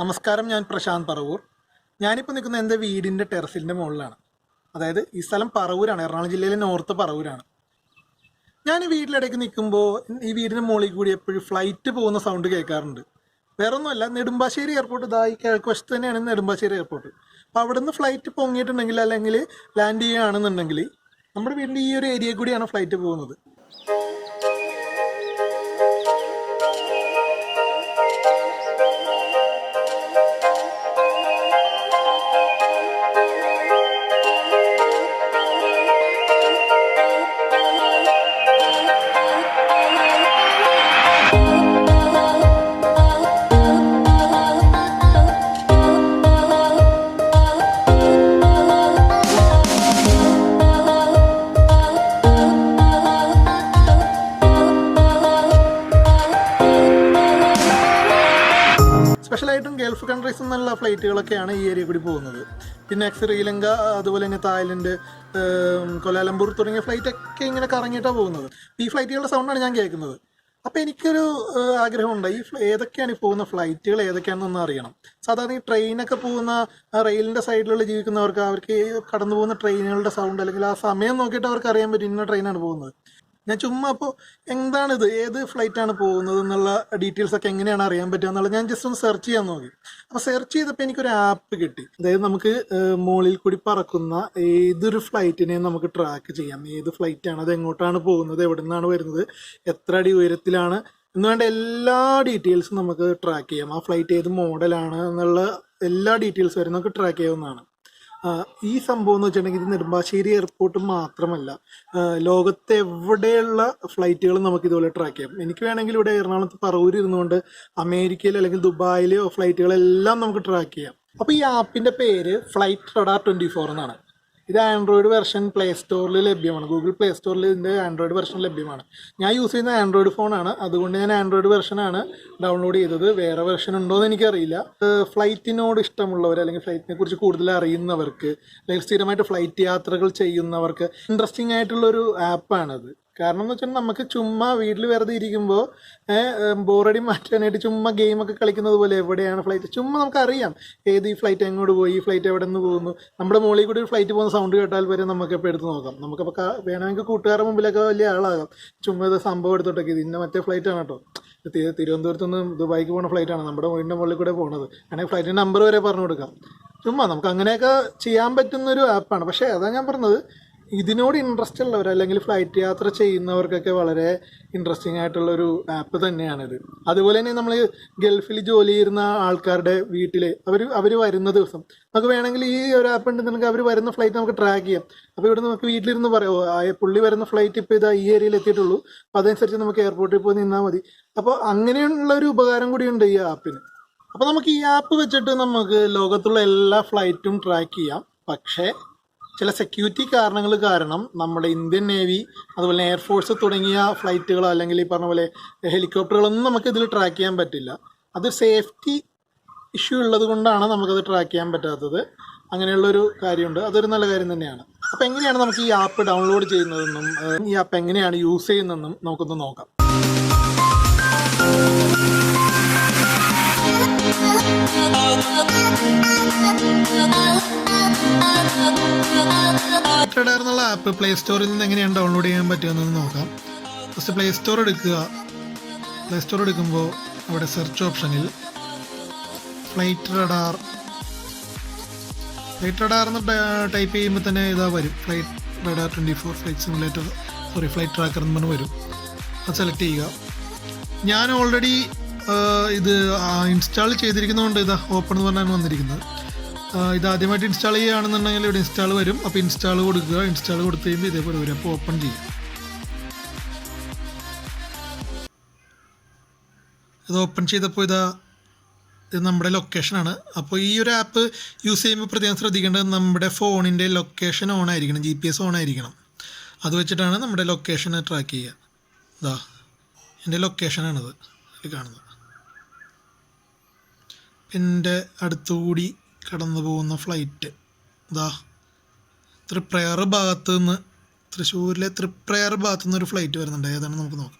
നമസ്കാരം ഞാൻ പ്രശാന്ത് പറവൂർ. ഞാനിപ്പോൾ നിൽക്കുന്ന എന്റെ വീടിന്റെ ടെറസിന്റെ മുകളിലാണ്. അതായത് ഈ സ്ഥലം പറവൂരാണ് എറണാകുളം ജില്ലയിലെ നോർത്ത് പറവൂരാണ്. ഞാൻ ഈ വീട്ടിലിടയ്ക്ക് നിൽക്കുമ്പോൾ ഈ വീടിന്റെ മുകളിൽ കൂടി എപ്പോഴും ഫ്ലൈറ്റ് പോകുന്ന സൗണ്ട് കേൾക്കാറുണ്ട്. വേറെ ഒന്നുമല്ല നെടുമ്പാശ്ശേരി എയർപോർട്ട് ഇതാ ഈ കിഴക്ക് വശത്ത് തന്നെയാണ് നെടുമ്പാശ്ശേരി എയർപോർട്ട്. അപ്പോൾ അവിടെ നിന്ന് ഫ്ലൈറ്റ് പൊങ്ങിയിട്ടുണ്ടെങ്കിൽ അല്ലെങ്കിൽ ലാൻഡ് ചെയ്യുകയാണെന്നുണ്ടെങ്കിൽ നമ്മുടെ വീടിന്റെ ഈ ഒരു ഏരിയയിൽ കൂടിയാണ് ഫ്ലൈറ്റ് പോകുന്നത്. സ്പെഷ്യലായിട്ടും ഗൾഫ് കൺട്രീസ് നിന്നുള്ള ഫ്ലൈറ്റുകളൊക്കെയാണ് ഈ ഏരിയ കൂടി പോകുന്നത്. പിന്നെ ശ്രീലങ്ക അതുപോലെ തന്നെ തായ്ലൻഡ് കൊലാലംപൂർ തുടങ്ങിയ ഫ്ലൈറ്റ് ഒക്കെ ഇങ്ങനെ കറങ്ങിയിട്ടാണ് പോകുന്നത്. ഈ ഫ്ലൈറ്റുകളുടെ സൗണ്ടാണ് ഞാൻ കേൾക്കുന്നത്. അപ്പോൾ എനിക്കൊരു ആഗ്രഹം ആഗ്രഹമുണ്ട്. ഈ ഏതൊക്കെയാണ് ഈ പോകുന്ന ഫ്ലൈറ്റുകൾ ഏതൊക്കെയാണെന്നൊന്ന് അറിയണം. സാധാരണ ഈ ട്രെയിനൊക്കെ പോകുന്ന റെയിലിന്റെ സൈഡിലുള്ള ജീവിക്കുന്നവർക്ക് അവർക്ക് കടന്നു പോകുന്ന ട്രെയിനുകളുടെ സൗണ്ട് അല്ലെങ്കിൽ ആ സമയം നോക്കിയിട്ട് അവർക്ക് അറിയാൻ പറ്റും ഇന്ന ട്രെയിനാണ് പോകുന്നത്. ഞാൻ ചുമ്മാ അപ്പോൾ എന്താണിത്? ഏത് ഫ്ലൈറ്റ് ആണ് പോകുന്നത് എന്നുള്ള ഡീറ്റെയിൽസ് ഒക്കെ എങ്ങനെയാണ് അറിയാൻ പറ്റുക എന്നുള്ളത് ഞാൻ ജസ്റ്റ് ഒന്ന് സെർച്ച് ചെയ്യാൻ നോക്കി. അപ്പോൾ സെർച്ച് ചെയ്തപ്പോൾ എനിക്കൊരു ആപ്പ് കിട്ടി. അതായത് നമുക്ക് മുകളിൽ കൂടി പറക്കുന്ന ഏതൊരു ഫ്ലൈറ്റിനെയും നമുക്ക് ട്രാക്ക് ചെയ്യാം. ഏത് ഫ്ലൈറ്റാണ് അത് എങ്ങോട്ടാണ് പോകുന്നത് എവിടെ നിന്നാണ് വരുന്നത് എത്ര അടി ഉയരത്തിലാണ് എന്ന് വേണ്ട എല്ലാ ഡീറ്റെയിൽസും നമുക്ക് ട്രാക്ക് ചെയ്യാം. ആ ഫ്ലൈറ്റ് ഏത് മോഡലാണ് എന്നുള്ള എല്ലാ ഡീറ്റെയിൽസ് വരെ നമുക്ക് ട്രാക്ക് ചെയ്യാവുന്നതാണ്. ഈ സംഭവം എന്ന് വെച്ചിട്ടുണ്ടെങ്കിൽ ഇത് നെടുമ്പാശ്ശേരി എയർപോർട്ട് മാത്രമല്ല. ലോകത്തെ എവിടെയുള്ള ഫ്ലൈറ്റുകൾ നമുക്ക് ഇതുപോലെ ട്രാക്ക് ചെയ്യാം. എനിക്ക് വേണമെങ്കിൽ ഇവിടെ എറണാകുളത്ത് പറവൂർ ഇരുന്നുകൊണ്ട് അമേരിക്കയിൽ അല്ലെങ്കിൽ ദുബായിലെയോ ഫ്ലൈറ്റുകളെല്ലാം നമുക്ക് ട്രാക്ക് ചെയ്യാം. അപ്പോൾ ഈ ആപ്പിന്റെ പേര് ഫ്ലൈറ്റ് റഡാർ ട്വന്റി ഫോർ എന്നാണ്. ഇത് ആൻഡ്രോയിഡ് വെർഷൻ പ്ലേ സ്റ്റോറിൽ ലഭ്യമാണ്. ഗൂഗിൾ പ്ലേ സ്റ്റോറിൽ ഇതിന്റെ ആൻഡ്രോയിഡ് വെർഷൻ ലഭ്യമാണ്. ഞാൻ യൂസ് ചെയ്യുന്ന ആൻഡ്രോയിഡ് ഫോണാണ് അതുകൊണ്ട് ഞാൻ ആൻഡ്രോയിഡ് വെർഷനാണ് ഡൗൺലോഡ് ചെയ്തത്. വേറെ വെർഷൻ ഉണ്ടോ എന്ന് എനിക്കറിയില്ല ഫ്ലൈറ്റിനോട് ഇഷ്ടമുള്ളവർ അല്ലെങ്കിൽ ഫ്ലൈറ്റിനെ കുറിച്ച് കൂടുതൽ അറിയുന്നവർക്ക് അല്ലെങ്കിൽ സ്ഥിരമായിട്ട് ഫ്ലൈറ്റ് യാത്രകൾ ചെയ്യുന്നവർക്ക് ഇൻട്രസ്റ്റിംഗ് ആയിട്ടുള്ളൊരു ആപ്പാണത് കാരണം എന്ന് വെച്ചാൽ നമുക്ക് ചുമ്മാ വീട്ടിൽ വെറുതെ ഇരിക്കുമ്പോൾ ബോറടി മാറ്റാനായിട്ട് ചുമ്മാ ഗെയിമൊക്കെ കളിക്കുന്നത് പോലെ എവിടെയാണ് ഫ്ലൈറ്റ് ചുമ്മാ നമുക്കറിയാം ഏത് ഈ ഫ്ലൈറ്റ് എങ്ങോട്ട് പോയി ഈ ഫ്ലൈറ്റ് എവിടെ നിന്ന് പോകുന്നു. നമ്മുടെ മുകളിൽ കൂടി ഒരു ഫ്ലൈറ്റ് പോകുന്ന സൗണ്ട് കേട്ടാൽ വരെ നമുക്ക് ഇപ്പോൾ എടുത്ത് നോക്കാം. നമുക്കപ്പോൾ വേണമെങ്കിൽ കൂട്ടുകാരുടെ മുമ്പിലൊക്കെ വലിയ ആളാകാം. ചുമ്മാ ഇത് സംഭവം എടുത്തോട്ടൊക്കെ ഇത് ഇന്ന മറ്റേ ഫ്ലൈറ്റ് ആണ് കേട്ടോ. തിരുവനന്തപുരത്ത് നിന്ന് ദുബായിക്ക് പോകുന്ന ഫ്ലൈറ്റാണ് നമ്മുടെ വീടിന്റെ മുകളിൽ കൂടെ പോകുന്നത് വേണമെങ്കിൽ ഫ്ലൈറ്റിന്റെ നമ്പർ വരെ പറഞ്ഞു കൊടുക്കാം. ചുമ്മാ നമുക്ക് അങ്ങനെയൊക്കെ ചെയ്യാൻ പറ്റുന്നൊരു ആപ്പാണ് പക്ഷേ അതാണ് ഞാൻ പറഞ്ഞത് ഇതിനോട് ഇൻട്രസ്റ്റ് ഉള്ളവർ അല്ലെങ്കിൽ ഫ്ലൈറ്റ് യാത്ര ചെയ്യുന്നവർക്കൊക്കെ വളരെ ഇൻട്രസ്റ്റിംഗ് ആയിട്ടുള്ള ഒരു ആപ്പ് തന്നെയാണിത്. അതുപോലെ തന്നെ നമ്മൾ ഗൾഫിൽ ജോലി ചെയ്യുന്ന ആൾക്കാരുടെ വീട്ടിൽ അവർ അവർ വരുന്ന ദിവസം നമുക്ക് വേണമെങ്കിൽ ഈ ഒരു ആപ്പ് ഉണ്ടെന്നുണ്ടെങ്കിൽ അവർ വരുന്ന ഫ്ലൈറ്റ് നമുക്ക് ട്രാക്ക് ചെയ്യാം. അപ്പോൾ ഇവിടെ നമുക്ക് വീട്ടിലിരുന്ന് പറയുമോ പുള്ളി വരുന്ന ഫ്ലൈറ്റ് ഇപ്പോൾ ഇതാ ഈ ഏരിയയിൽ എത്തിയിട്ടുള്ളൂ. അപ്പോൾ അതനുസരിച്ച് നമുക്ക് എയർപോർട്ടിൽ പോയി നിന്നാൽ മതി. അപ്പോൾ അങ്ങനെയുള്ള ഒരു ഉപകാരം കൂടിയുണ്ട് ഈ ആപ്പിന് അപ്പോൾ നമുക്ക് ഈ ആപ്പ് വെച്ചിട്ട് നമുക്ക് ലോകത്തുള്ള എല്ലാ ഫ്ലൈറ്റും ട്രാക്ക് ചെയ്യാം. പക്ഷേ ചില സെക്യൂരിറ്റി കാരണങ്ങൾ കാരണം നമ്മുടെ ഇന്ത്യൻ നേവി അതുപോലെ എയർഫോഴ്സ് തുടങ്ങിയ ഫ്ലൈറ്റുകൾ അല്ലെങ്കിൽ ഈ പറഞ്ഞ പോലെ ഹെലികോപ്റ്ററുകളൊന്നും നമുക്ക് ഇതിൽ ട്രാക്ക് ചെയ്യാൻ പറ്റില്ല. അത് സേഫ്റ്റി ഇഷ്യൂ ഉള്ളത് കൊണ്ടാണ് നമുക്കത് ട്രാക്ക് ചെയ്യാൻ പറ്റാത്തത്. അങ്ങനെയുള്ളൊരു കാര്യമുണ്ട്. അതൊരു നല്ല കാര്യം തന്നെയാണ്. അപ്പോൾ എങ്ങനെയാണ് നമുക്ക് ഈ ആപ്പ് ഡൗൺലോഡ് ചെയ്യുന്നതെന്നും ഈ ആപ്പ് എങ്ങനെയാണ് യൂസ് ചെയ്യുന്നതെന്നും നമുക്കൊന്ന് നോക്കാം. റഡാർ എന്നുള്ള ആപ്പ് പ്ലേ സ്റ്റോറിൽ നിന്ന് എങ്ങനെയാണ് ഡൗൺലോഡ് ചെയ്യാൻ പറ്റുമെന്ന് നോക്കാം. ഫസ്റ്റ് പ്ലേ സ്റ്റോർ എടുക്കുക. പ്ലേ സ്റ്റോർ എടുക്കുമ്പോൾ അവിടെ സെർച്ച് ഓപ്ഷനിൽ ഫ്ലൈറ്റ് റഡാർ ഫ്ലൈറ്റ് റഡാർ എന്ന് ടൈപ്പ് ചെയ്യുമ്പോൾ തന്നെ ഇതാ വരും. Flight radar twenty four flight simulator sorry flight tracker എന്ന് പറഞ്ഞ് വരും. അത് സെലക്ട് ചെയ്യുക. ഞാൻ ഓൾറെഡി ഇത് ഇൻസ്റ്റാൾ ചെയ്തിരിക്കുന്നതുകൊണ്ട് ഇതാ ഓപ്പൺ എന്ന് പറഞ്ഞാണ് വന്നിരിക്കുന്നത്. ഇത് ആദ്യമായിട്ട് ഇൻസ്റ്റാൾ ചെയ്യുകയാണെന്നുണ്ടെങ്കിൽ ഇവിടെ ഇൻസ്റ്റാൾ വരും. അപ്പോൾ ഇൻസ്റ്റാൾ കൊടുക്കുക. ഇൻസ്റ്റാൾ കൊടുത്തു കഴിയുമ്പോൾ ഇതേപോലെ വരും. അപ്പോൾ ഓപ്പൺ ചെയ്യുക ഇത് ഓപ്പൺ ചെയ്തപ്പോൾ ഇതാ ഇത് നമ്മുടെ ലൊക്കേഷനാണ് അപ്പോൾ ഈ ഒരു ആപ്പ് യൂസ് ചെയ്യുമ്പോൾ പ്രത്യേകം ശ്രദ്ധിക്കേണ്ടത് നമ്മുടെ ഫോണിന്റെ ലൊക്കേഷൻ ഓൺ ആയിരിക്കണം. ജി പി എസ് ഓൺ ആയിരിക്കണം. അത് വെച്ചിട്ടാണ് നമ്മുടെ ലൊക്കേഷൻ ട്രാക്ക് ചെയ്യുക. ഇതാ എന്റെ ലൊക്കേഷനാണിത് ഇത് കാണുന്നത്. എന്റെ അടുത്തുകൂടി കടന്നു പോകുന്ന ഫ്ലൈറ്റ് ഇതാ തൃപ്രയർ ഭാഗത്ത് നിന്ന് തൃശ്ശൂരിലെ തൃപ്രയർ ഭാഗത്തു നിന്ന് ഒരു ഫ്ലൈറ്റ് വരുന്നുണ്ട്. ഏതാണ് നമുക്ക് നോക്കാം.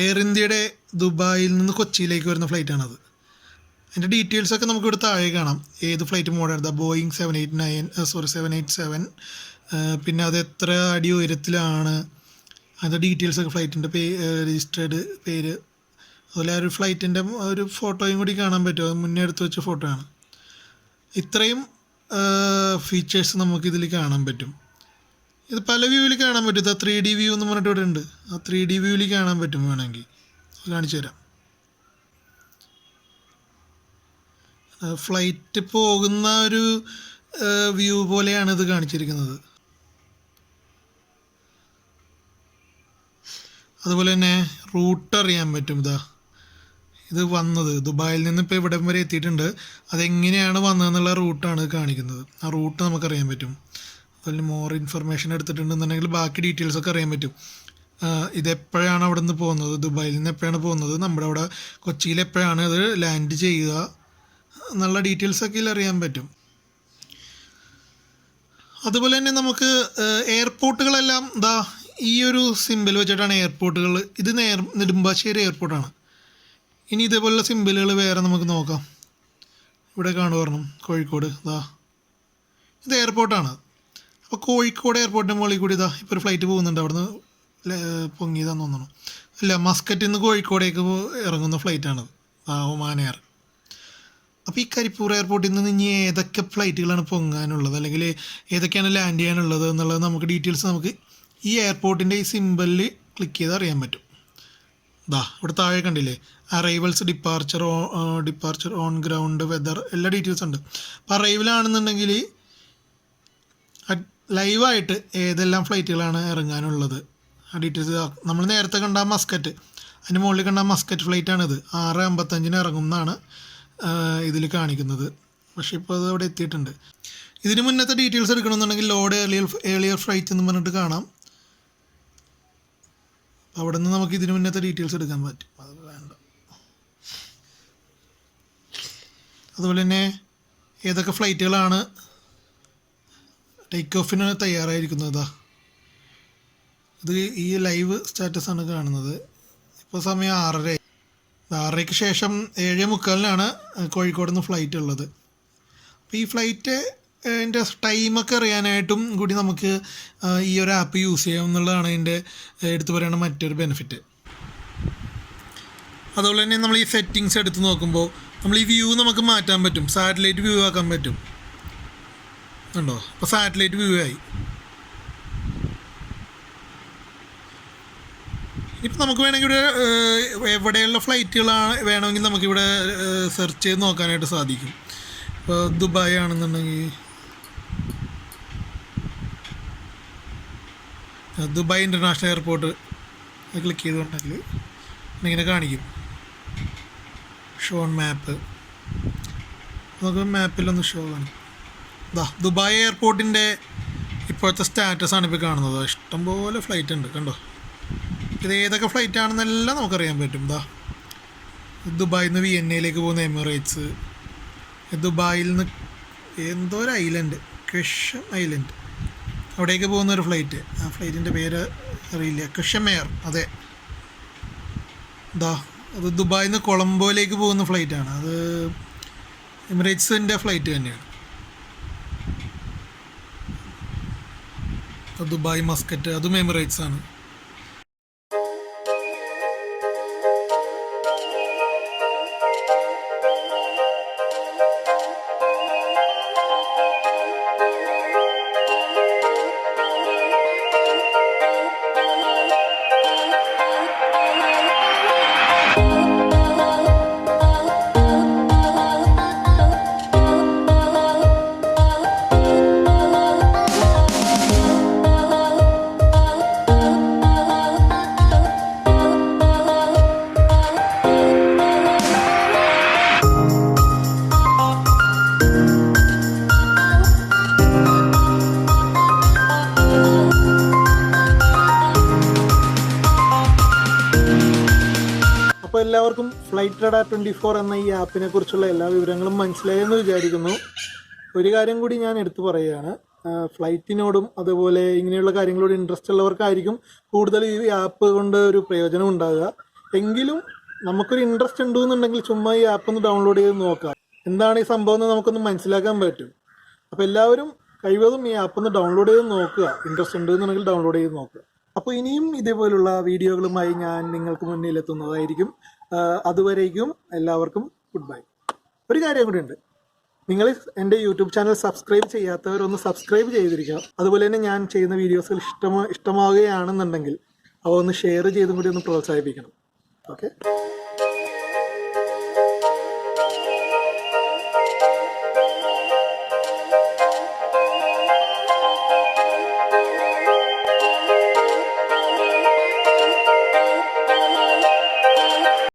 എയർ ഇന്ത്യയുടെ ദുബായിൽ നിന്ന് കൊച്ചിയിലേക്ക് വരുന്ന ഫ്ലൈറ്റാണത് അതിന്റെ ഡീറ്റെയിൽസ് ഒക്കെ നമുക്ക് ഇവിടെ താഴെ കാണാം. ഏത് flight model Boeing seven eight nine sorry seven eight seven പിന്നെ അത് എത്ര അടി ഉയരത്തിലാണ്? അതിന്റെ ഡീറ്റെയിൽസ് ഒക്കെ ഫ്ലൈറ്റിന്റെ പേ രജിസ്റ്റേർഡ് പേര്. അതുപോലെ ആ ഒരു ഫ്ലൈറ്റിന്റെ ഒരു ഫോട്ടോയും കൂടി കാണാൻ പറ്റുമോ മുന്നേ എടുത്ത് വെച്ച ഫോട്ടോ ആണ്. ഇത്രയും ഫീച്ചേഴ്സ് നമുക്ക് ഇതിൽ കാണാൻ പറ്റും. ഇത് പല വ്യൂവിൽ കാണാൻ പറ്റും. ഇത് ത്രീ ഡി വ്യൂ എന്ന് പറഞ്ഞിട്ട് ഇവിടെ ഉണ്ട്. ആ ത്രീ ഡി വ്യൂവിൽ കാണാൻ പറ്റും വേണമെങ്കിൽ. കാണിച്ചു തരാം. ഫ്ലൈറ്റ് പോകുന്ന ഒരു വ്യൂ പോലെയാണ് ഇത് കാണിച്ചിരിക്കുന്നത്. അതുപോലെ തന്നെ റൂട്ട് അറിയാൻ പറ്റും ഇതാ. ഇത് വന്നത്. ദുബായിൽ നിന്ന് ഇപ്പോൾ ഇവിടം വരെ എത്തിയിട്ടുണ്ട്. അതെങ്ങനെയാണ് വന്നതെന്നുള്ള റൂട്ടാണ് കാണിക്കുന്നത്. ആ റൂട്ട് നമുക്കറിയാൻ പറ്റും. അതിൽ മോർ ഇൻഫർമേഷൻ എടുത്തിട്ടുണ്ടെന്നുണ്ടെങ്കിൽ ബാക്കി ഡീറ്റെയിൽസ് ഒക്കെ അറിയാൻ പറ്റും. ഇത് ഇതെപ്പോഴാണ് അവിടെ നിന്ന് പോകുന്നത്? ദുബായിൽ നിന്ന് എപ്പോഴാണ് പോകുന്നത്? നമ്മുടെ അവിടെ കൊച്ചിയിൽ എപ്പോഴാണ് അത് ലാൻഡ് ചെയ്യുക എന്നുള്ള ഡീറ്റെയിൽസ് ഒക്കെ ഇതിൽ അറിയാൻ പറ്റും. അതുപോലെ തന്നെ നമുക്ക് എയർപോർട്ടുകളെല്ലാം ദാ ഈ ഒരു സിമ്പിൾ വെച്ചിട്ടാണ് എയർപോർട്ടുകൾ ഇത് നേർ നെടുമ്പാശ്ശേരി എയർപോർട്ടാണ് ഇനി ഇതേപോലുള്ള സിമ്പിളുകൾ വേറെ നമുക്ക് നോക്കാം. ഇവിടെ കാണുമായിരുന്നു കോഴിക്കോട്. ഇതാ ഇത് എയർപോർട്ടാണ്. അപ്പോൾ കോഴിക്കോട് എയർപോർട്ടിന്റെ മുകളിൽ കൂടി ഇതാ ഇപ്പോൾ ഒരു ഫ്ലൈറ്റ് പോകുന്നുണ്ട്. അവിടുന്ന് പൊങ്ങിയതാന്ന് തോന്നുന്നു. അല്ല മസ്കറ്റിൽ നിന്ന് കോഴിക്കോടേക്ക് ഇറങ്ങുന്ന ഫ്ലൈറ്റാണത് ആ ഒമാൻ എയർ അപ്പോൾ ഈ കരിപ്പൂർ എയർപോർട്ടിൽ നിന്ന് ഇനി ഏതൊക്കെ ഫ്ലൈറ്റുകളാണ് പൊങ്ങാനുള്ളത്? അല്ലെങ്കിൽ ഏതൊക്കെയാണ് ലാൻഡ് ചെയ്യാനുള്ളത് എന്നുള്ളത് നമുക്ക് ഡീറ്റെയിൽസ് നമുക്ക് ഈ എയർപോർട്ടിന്റെ ഈ സിമ്പിളിൽ ക്ലിക്ക് ചെയ്ത് അറിയാൻ പറ്റും. ദാ ഇവിടെ താഴെ കണ്ടില്ലേ? Arrivals departure departure on ground weather എല്ലാ ഡീറ്റെയിൽസ് ഉണ്ട്. അപ്പോൾ അറൈവലാണെന്നുണ്ടെങ്കിൽ ലൈവായിട്ട് ഏതെല്ലാം ഫ്ലൈറ്റുകളാണ് ഇറങ്ങാനുള്ളത്? ആ ഡീറ്റെയിൽസ് നമ്മൾ നേരത്തെ കണ്ട മസ്കറ്റ് അതിന് മുകളിൽ കണ്ട മസ്കറ്റ് ഫ്ലൈറ്റാണിത് ആറ് അമ്പത്തഞ്ചിന് ഇറങ്ങും എന്നാണ് ഇതിൽ കാണിക്കുന്നത്. പക്ഷേ ഇപ്പോൾ അത് അവിടെ എത്തിയിട്ടുണ്ട്. ഇതിന് മുന്നത്തെ ഡീറ്റെയിൽസ് എടുക്കണമെന്നുണ്ടെങ്കിൽ ലോഡ് ഏർലിയർ ഏർലിയർ ഫ്ലൈറ്റ് എന്ന് പറഞ്ഞിട്ട് കാണാം. അവിടെ നിന്ന് നമുക്ക് ഇതിനു മുന്നത്തെ ഡീറ്റെയിൽസ് എടുക്കാൻ പറ്റും. അത് വേണ്ട. അതുപോലെ തന്നെ ഏതൊക്കെ ഫ്ലൈറ്റുകളാണ് ടേക്ക് ഓഫിന് തയ്യാറായിരിക്കുന്നത് ഇതാ ഈ ലൈവ് സ്റ്റാറ്റസ് ആണ് കാണുന്നത്. ഇപ്പോൾ സമയം ആറര. ആറരയ്ക്ക് ശേഷം ഏഴ് മുക്കാലിനാണ് കോഴിക്കോട് നിന്ന് ഫ്ലൈറ്റ് ഉള്ളത്. അപ്പോൾ ഈ ഫ്ലൈറ്റ് അതിന്റെ ടൈമൊക്കെ അറിയാനായിട്ടും കൂടി നമുക്ക് ഈ ഒരു ആപ്പ് യൂസ് ചെയ്യാം എന്നുള്ളതാണ് അതിന്റെ എടുത്തു പറയുന്ന മറ്റൊരു ബെനിഫിറ്റ് അതുപോലെ തന്നെ നമ്മൾ ഈ സെറ്റിങ്സ് എടുത്ത് നോക്കുമ്പോൾ നമ്മൾ ഈ വ്യൂ നമുക്ക് മാറ്റാൻ പറ്റും. സാറ്റലൈറ്റ് വ്യൂ ആക്കാൻ പറ്റും. ഉണ്ടോ അപ്പോൾ സാറ്റലൈറ്റ് വ്യൂ ആയി. ഇപ്പം നമുക്ക് വേണമെങ്കിൽ ഇവിടെ എവിടെയുള്ള ഫ്ലൈറ്റുകളാണ് വേണമെങ്കിൽ നമുക്കിവിടെ സെർച്ച് ചെയ്ത് നോക്കാനായിട്ട് സാധിക്കും. ഇപ്പോൾ ദുബായ് ആണെന്നുണ്ടെങ്കിൽ ദുബായ് ഇന്റർനാഷണൽ എയർപോർട്ട് ക്ലിക്ക് ചെയ്തുകൊണ്ടെങ്കിൽ ഇങ്ങനെ കാണിക്കും. ഷോൺ മാപ്പ് നമുക്ക് മാപ്പിലൊന്ന് ഷോ കാണിക്കും ദാ ദുബായ് എയർപോർട്ടിന്റെ ഇപ്പോഴത്തെ സ്റ്റാറ്റസ് ആണ് ഇപ്പോൾ കാണുന്നത്. ഇഷ്ടംപോലെ ഫ്ലൈറ്റ് ഉണ്ട് കണ്ടോ? ഇത് ഏതൊക്കെ ഫ്ലൈറ്റ് ആണെന്നെല്ലാം നമുക്കറിയാൻ പറ്റും. ദാ ദുബായിൽ നിന്ന് വി എൻ എയിലേക്ക് പോകുന്ന എമിറേറ്റ്സ് ദുബായിൽ നിന്ന് എന്തോ ഒരു ഐലൻഡ് കഷം ഐലൻഡ് അവിടേക്ക് പോകുന്ന ഒരു ഫ്ലൈറ്റ് ആ ഫ്ലൈറ്റിന്റെ പേര് അറിയില്ല. കഷം അതെ. ദാ അത് ദുബായിൽ നിന്ന് കൊളംബോയിലേക്ക് പോകുന്ന ഫ്ലൈറ്റാണ് അത് എമിറേറ്റ്സിന്റെ ഫ്ലൈറ്റ് തന്നെയാണ്. ദുബായ് മസ്കറ്റ് അതും എമിറേറ്റ്സ് ആണ്. എല്ലാവർക്കും ഫ്ലൈറ്റ് റഡാർ ട്വന്റി ഫോർ എന്ന ഈ ആപ്പിനെ കുറിച്ചുള്ള എല്ലാ വിവരങ്ങളും മനസ്സിലായെന്ന് വിചാരിക്കുന്നു. ഒരു കാര്യം കൂടി ഞാൻ എടുത്തു പറയുകയാണ്. ഫ്ലൈറ്റിനോടും അതുപോലെ ഇങ്ങനെയുള്ള കാര്യങ്ങളോട് ഇൻട്രസ്റ്റ് ഉള്ളവർക്കായിരിക്കും കൂടുതൽ ഈ ആപ്പ് കൊണ്ട് ഒരു പ്രയോജനം ഉണ്ടാകുക. എങ്കിലും നമുക്കൊരു ഇൻട്രസ്റ്റ് ഉണ്ടോ എന്നുണ്ടെങ്കിൽ ചുമ്മാ ഈ ആപ്പ് ഒന്ന് ഡൗൺലോഡ് ചെയ്ത് നോക്കാം. എന്താണ് ഈ സംഭവം എന്ന് നമുക്കൊന്ന് മനസ്സിലാക്കാൻ പറ്റും. അപ്പോൾ എല്ലാവരും കഴിവതും ഈ ആപ്പ് ഒന്ന് ഡൗൺലോഡ് ചെയ്ത് നോക്കുക. ഇൻട്രസ്റ്റ് ഉണ്ടെന്നുണ്ടെങ്കിൽ ഡൗൺലോഡ് ചെയ്ത് നോക്കുക. അപ്പോൾ ഇനിയും ഇതേപോലുള്ള വീഡിയോകളുമായി ഞാൻ നിങ്ങൾക്ക് മുന്നിൽ എത്തുന്നതായിരിക്കും അതുവരേക്കും എല്ലാവർക്കും ഗുഡ് ബൈ. ഒരു കാര്യം കൂടി ഉണ്ട്. നിങ്ങൾ എന്റെ യൂട്യൂബ് ചാനൽ സബ്സ്ക്രൈബ് ചെയ്യാത്തവരൊന്ന് സബ്സ്ക്രൈബ് ചെയ്തിരിക്കുക അതുപോലെ തന്നെ ഞാൻ ചെയ്യുന്ന വീഡിയോസുകൾ ഇഷ്ടമാ ഇഷ്ടമാവുകയാണെന്നുണ്ടെങ്കിൽ അവ ഒന്ന് ഷെയർ ചെയ്തും കൂടി ഒന്ന് പ്രോത്സാഹിപ്പിക്കണം. ഓക്കെ?